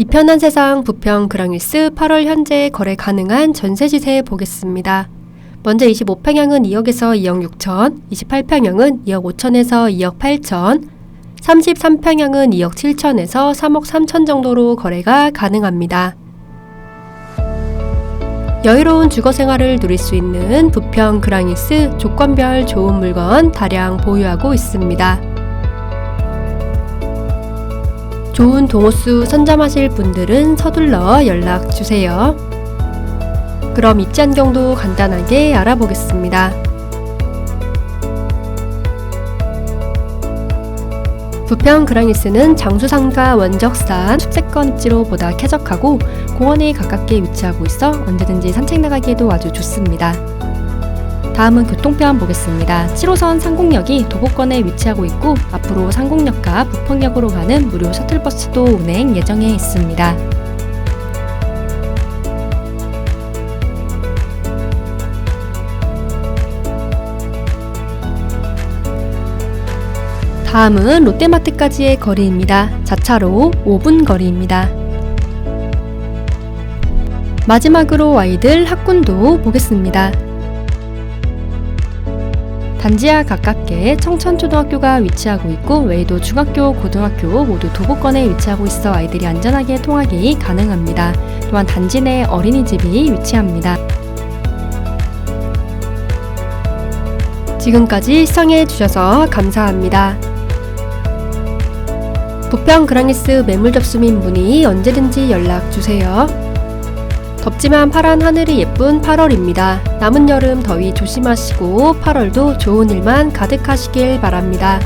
이 편한 세상 부평 그랑일스 8월 현재 거래 가능한 전세 시세 보겠습니다. 먼저 25평형은 2억에서 2억 6천, 28평형은 2억 5천에서 2억 8천, 33평형은 2억 7천에서 3억 3천 정도로 거래가 가능합니다. 여유로운 주거 생활을 누릴 수 있는 부평 그랑일스 조건별 좋은 물건 다량 보유하고 있습니다. 좋은 동호수 선점하실 분들은 서둘러 연락 주세요. 그럼 입지 환경도 간단하게 알아보겠습니다. 부평 그랑일스는 장수산과 원적산, 축세권 입지로 보다 쾌적하고 공원에 가깝게 위치하고 있어 언제든지 산책 나가기에도 아주 좋습니다. 다음은 교통편 보겠습니다. 7호선 상공역이 도보권에 위치하고 있고 앞으로 상공역과 부평역으로 가는 무료 셔틀버스도 운행 예정에 있습니다. 다음은 롯데마트까지의 거리입니다. 자차로 5분 거리입니다. 마지막으로 아이들 학군도 보겠습니다. 단지와 가깝게 청천초등학교가 위치하고 있고 외에도 중학교, 고등학교 모두 도보권에 위치하고 있어 아이들이 안전하게 통학이 가능합니다. 또한 단지 내 어린이집이 위치합니다. 지금까지 시청해 주셔서 감사합니다. 부평 그랑이스 매물 접수민 문의 언제든지 연락 주세요. 덥지만 파란 하늘이 예쁜 8월입니다. 남은 여름 더위 조심하시고 8월도 좋은 일만 가득하시길 바랍니다.